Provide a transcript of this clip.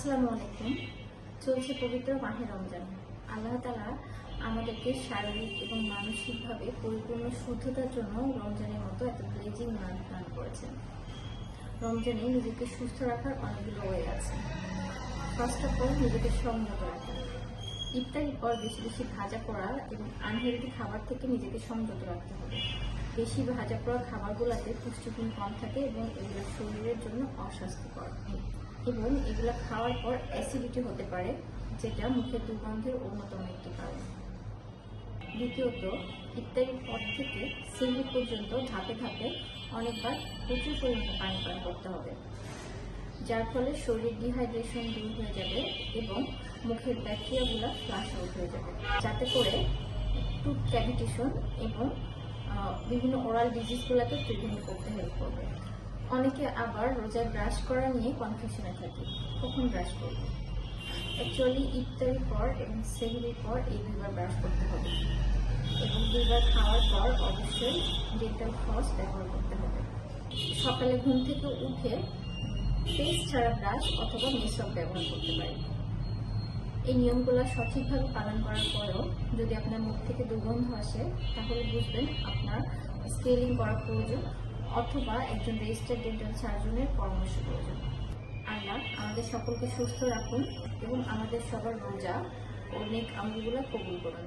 আসসালামু আলাইকুম। চলছে পবিত্র মাহে রমজান। আল্লাহ তালা আমাদেরকে শারীরিক এবং মানসিকভাবে পরিপূর্ণ শুদ্ধতার জন্য রমজানের মতো এত ব্লেজিং মান দান করেছেন। রমজানে নিজেকে সুস্থ রাখার অনেকগুলো ওয়ে আছে। ফার্স্ট অফ অল নিজেকে সংযত রাখা। ইফতারির পর বেশি বেশি ভাজা পোড়া এবং আনহেলদি খাবার থেকে নিজেকে সংযত রাখতে হবে। বেশি ভাজা পোড়া খাবারগুলোতে পুষ্টিগুণ কম থাকে এবং এগুলো শরীরের জন্য অস্বাস্থ্যকর। এবং এগুলো খাওয়ার পর অ্যাসিডিটি হতে পারে, যেটা মুখের দুর্গন্ধের অন্যতম একটি কারণ। দ্বিতীয়ত, ইত্যাদির পর থেকে সেহরি পর্যন্ত ধাপে ধাপে অনেকবার প্রচুর পরিমাণে পানি পান করতে হবে, যার ফলে শরীর ডিহাইড্রেশন দূর হয়ে যাবে এবং মুখের ব্যাকটেরিয়াগুলো ফ্লাশ আউট হয়ে যাবে। যাতে করে টুথ ক্যাভিটেশন এবং বিভিন্ন ওরাল ডিজিজগুলোকে প্রিভেন্ট করতে হেল্প করবে। অনেকে আবার রোজায় ব্রাশ করা নিয়ে কনফিউশনে থাকে। কখন ব্রাশ করবে? অ্যাকচুয়ালি ইফতারির পর এবং সেহরির পর এই দুইবার ব্রাশ করতে হবে। এবং দুইবার খাওয়ার পর অবশ্যই ডেন্টাল ফ্লস ব্যবহার করতে হবে। সকালে ঘুম থেকে উঠে পেস্ট ছাড়া ব্রাশ অথবা মেসক ব্যবহার করতে পারি এই নিয়মগুলো সঠিকভাবে পালন করার পরেও যদি আপনার মুখ থেকে দুর্গন্ধ আসে, তাহলে বুঝবেন আপনার স্কেলিং করা প্রয়োজন। অথবা একজন রেজিস্টার ডেন্টাল সার্জনের পরামর্শ প্রয়োজন আল্লাহ আমাদের সকলকে সুস্থ রাখুন এবং আমাদের সবার রোজা অনেক নেক আমলগুলো কবুল করুন।